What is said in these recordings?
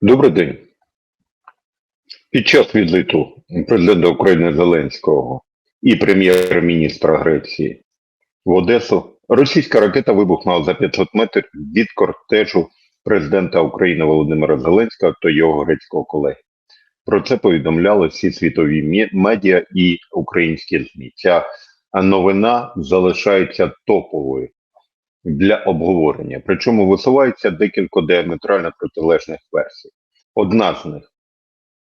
Добрий день. Під час візиту президента України Зеленського і прем'єр-міністра Греції в Одесу російська ракета вибухнула за 500 метрів від кортежу президента України Володимира Зеленського та його грецького колеги. Про це повідомляли всі світові медіа і українські ЗМІ. Ця новина залишається топовою для обговорення. Причому висувається декілька діаметрально протилежних версій. Одна з них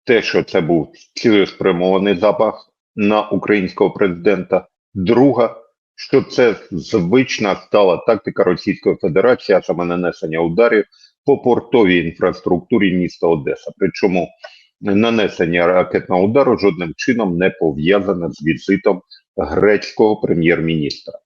те, що це був цілеспрямований запах на українського президента. Друга, що це звична стала тактика Російської Федерації, а саме нанесення ударів по портовій інфраструктурі міста Одеса. Причому нанесення ракетного удару жодним чином не пов'язане з візитом грецького прем'єр-міністра.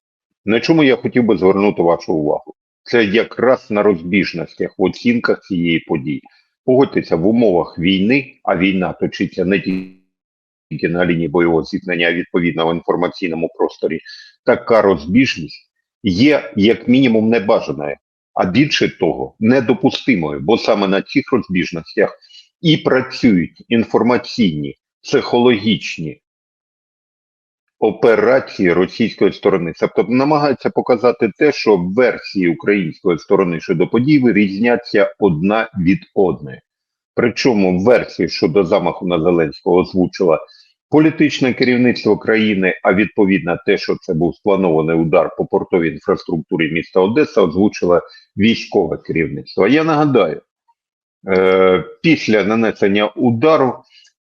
На чому я хотів би звернути вашу увагу? Це якраз на розбіжностях в оцінках цієї події. Погодьтеся, в умовах війни, а війна точиться не тільки на лінії бойового зіткнення, а відповідно в інформаційному просторі, така розбіжність є як мінімум небажаною, а більше того, недопустимою, бо саме на цих розбіжностях і працюють інформаційні, психологічні операції російської сторони. Тобто намагаються показати те, що версії української сторони щодо подій різняться одна від одної. Причому версії щодо замаху на Зеленського озвучила політичне керівництво країни, а відповідно те, що це був спланований удар по портовій інфраструктурі міста Одеса, озвучила військове керівництво. Я нагадаю, е, після нанесення удару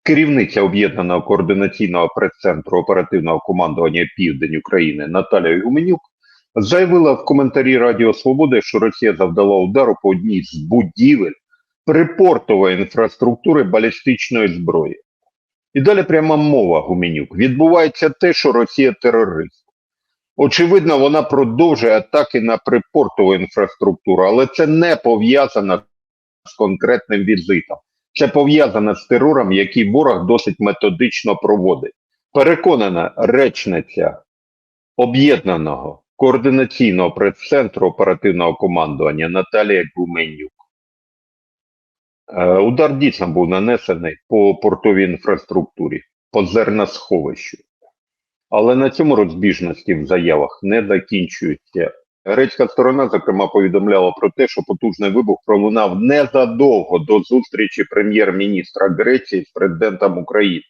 керівниця об'єднаного координаційного прес-центру оперативного командування Південь України Наталія Гуменюк заявила в коментарі Радіо Свободи, що Росія завдала удару по одній з будівель припортової інфраструктури балістичної зброї. І далі пряма мова Гуменюк. Відбувається те, що Росія терорист. Очевидно, вона продовжує атаки на припортову інфраструктуру, але це не пов'язано з конкретним візитом. Це пов'язано з терором, який ворог досить методично проводить. Переконана речниця об'єднаного координаційного прес-центру оперативного командування Наталія Гуменюк. Е, Удар дійсно був нанесений по портовій інфраструктурі, по зерносховищу. Але на цьому розбіжності в заявах не закінчуються. Грецька сторона, зокрема, повідомляла про те, що потужний вибух пролунав незадовго до зустрічі прем'єр-міністра Греції з президентом України.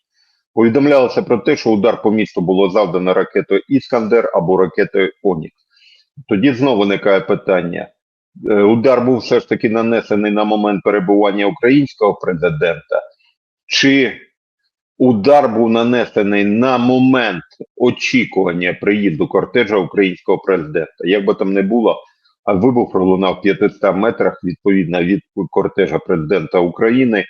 Повідомлялося про те, що удар по місту було завдано ракетою Іскандер або ракетою Онікс. Тоді знову виникає питання: Е, удар був все ж таки нанесений на момент перебування українського президента, чи удар був нанесений на момент очікування приїзду кортежа українського президента. Як би там не було, а вибух пролунав в 500 метрах відповідно від кортежа президента України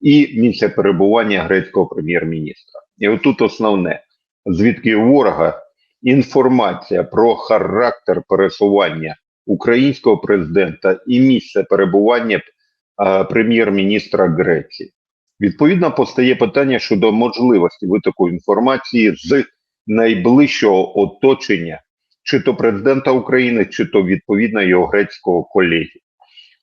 і місця перебування грецького прем'єр-міністра. І отут основне, звідки ворога інформація про характер пересування українського президента і місце перебування е, прем'єр-міністра Греції. Відповідно, постає питання щодо можливості витоку інформації з найближчого оточення, чи то президента України, чи то відповідно його грецького колеги.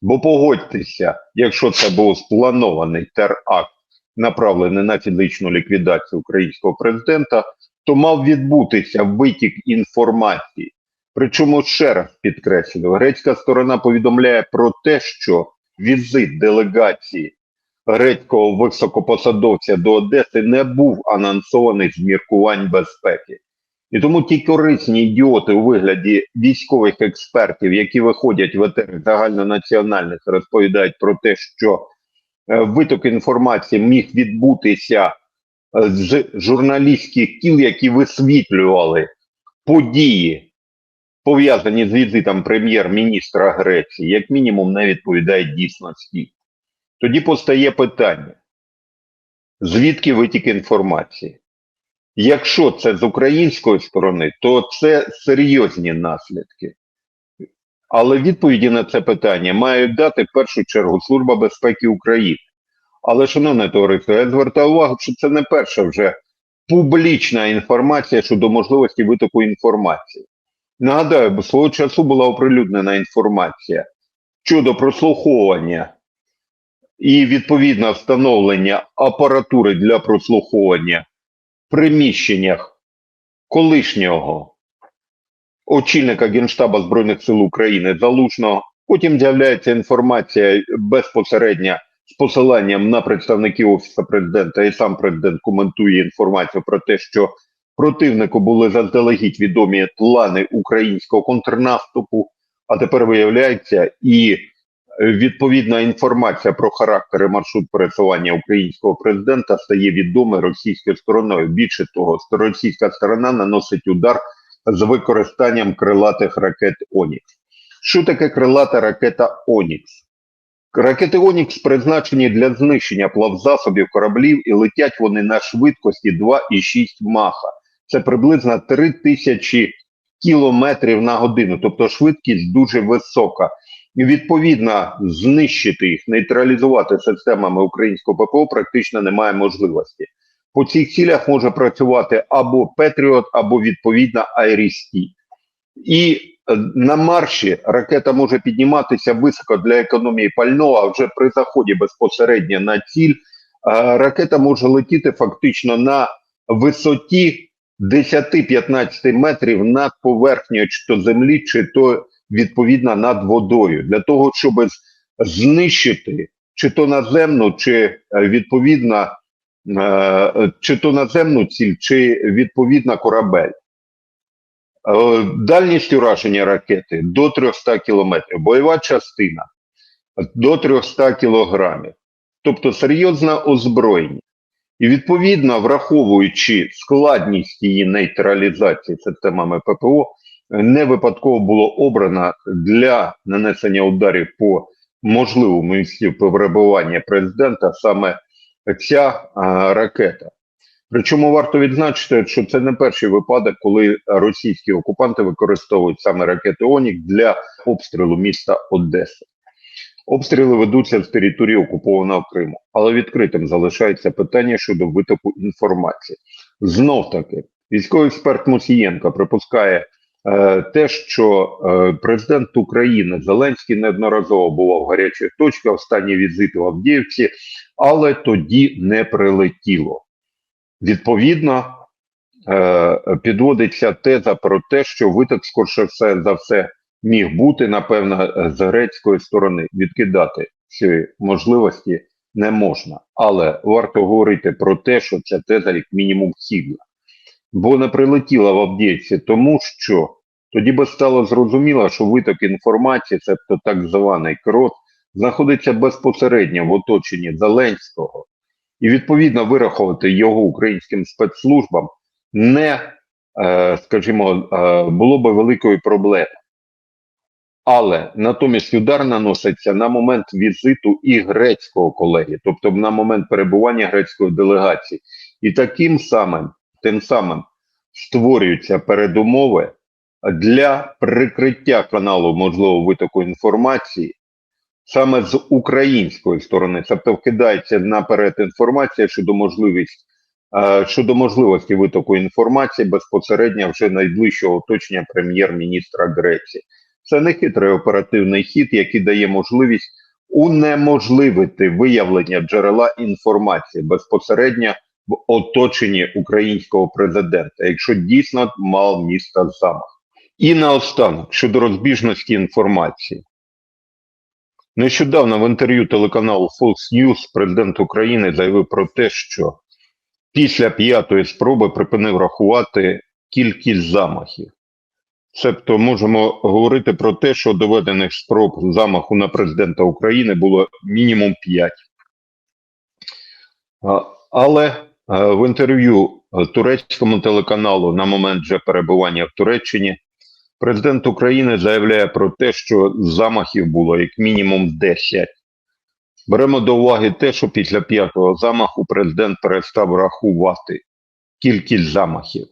Бо погодьтеся, якщо це був спланований теракт, направлений на фізичну ліквідацію українського президента, то мав відбутися витік інформації. Причому ще раз підкреслюю, грецька сторона повідомляє про те, що візит делегації грецького високопосадовця до Одеси не був анонсований з міркувань безпеки. І тому ті корисні ідіоти у вигляді військових експертів, які виходять в етери загальнонаціональних, розповідають про те, що е, виток інформації міг відбутися е, з журналістських кіл, які висвітлювали події, пов'язані з візитом прем'єр-міністра Греції, як мінімум не відповідають дійсності. Тоді постає питання, звідки витік інформації? Якщо це з української сторони, то це серйозні наслідки. Але відповіді на це питання мають дати в першу чергу Служба безпеки України. Але, шановне товариство, я звертаю увагу, що це не перша вже публічна інформація щодо можливості витоку інформації. Нагадаю, бо свого часу була оприлюднена інформація щодо прослуховування і відповідно встановлення апаратури для прослуховування в приміщеннях колишнього очільника Генштаба Збройних сил України Залужного. Потім з'являється інформація безпосередньо з посиланням на представників Офісу президента, і сам президент коментує інформацію про те, що противнику були заздалегідь відомі плани українського контрнаступу, а тепер виявляється і відповідна інформація про характер і маршрут пересування українського президента стає відома російською стороною. Більше того, російська сторона наносить удар з використанням крилатих ракет Онікс. Що таке крилата ракета Онікс? Ракети Онікс призначені для знищення плавзасобів кораблів і летять вони на швидкості 2,6 маха. Це приблизно 3000 кілометрів на годину, тобто швидкість дуже висока. Відповідно знищити їх, нейтралізувати системами українського ППО практично немає можливості. По цих цілях може працювати або Петріот, або відповідно Айрісті. І е, на марші ракета може підніматися високо для економії пального, а вже при заході безпосередньо на ціль е, ракета може летіти фактично на висоті 10-15 метрів над поверхнею чи то землі, чи то відповідно над водою, для того, щоб знищити чи то наземну, чи е, відповідно е, чи то наземну ціль, чи відповідно корабель. Е, Дальність ураження ракети до 300 кілометрів, бойова частина до 300 кілограмів, тобто серйозне озброєння. І відповідно, враховуючи складність її нейтралізації системами ППО, не випадково було обрано для нанесення ударів по можливому місці перебування президента саме ця а, ракета. Причому варто відзначити, що це не перший випадок, коли російські окупанти використовують саме ракети Онік для обстрілу міста Одеси. Обстріли ведуться з території окупованого Криму, але відкритим залишається питання щодо витоку інформації. Знов таки, військовий експерт Мусієнко припускає е, те, що е, президент України Зеленський неодноразово бував в гарячих точках, останні візити в Авдіївці, але тоді не прилетіло. Відповідно, е, підводиться теза про те, що виток, скорше все за все, міг бути, напевно, з грецької сторони. Відкидати ці можливості не можна. Але варто говорити про те, що ця теза як мінімум хідна. Бо не прилетіла в Авдіївці, тому що тоді би стало зрозуміло, що виток інформації, тобто так званий крот, знаходиться безпосередньо в оточенні Зеленського, і відповідно вирахувати його українським спецслужбам не, е, скажімо, е, було би великою проблемою. Але натомість удар наноситься на момент візиту і грецького колеги, тобто на момент перебування грецької делегації, і таким самим, тим самим створюються передумови для прикриття каналу можливого витоку інформації саме з української сторони, тобто вкидається наперед інформація щодо можливість е, щодо можливості витоку інформації безпосередньо вже найближчого оточення прем'єр-міністра Греції. Це не хитрий оперативний хід, який дає можливість унеможливити виявлення джерела інформації безпосередньо в оточенні українського президента, якщо дійсно мав місто замах. І наостанок щодо розбіжності інформації. Нещодавно в інтерв'ю телеканалу Fox News президент України заявив про те, що після п'ятої спроби припинив рахувати кількість замахів. Тобто можемо говорити про те, що доведених спроб замаху на президента України було мінімум 5. Але в інтерв'ю турецькому телеканалу на момент вже перебування в Туреччині президент України заявляє про те, що замахів було як мінімум 10. Беремо до уваги те, що після п'ятого замаху президент перестав рахувати кількість замахів.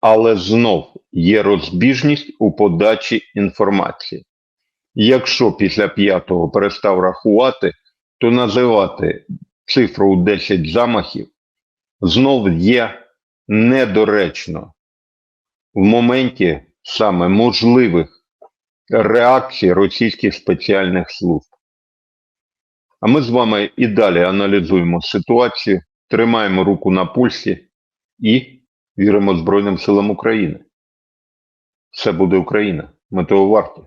Але знов є розбіжність у подачі інформації. Якщо після п'ятого перестав рахувати, то називати цифру у 10 замахів знов є недоречно в моменті саме можливих реакцій російських спеціальних служб. А ми з вами і далі аналізуємо ситуацію, тримаємо руку на пульсі і віримо Збройним силам України. Все буде Україна. Ми того варті.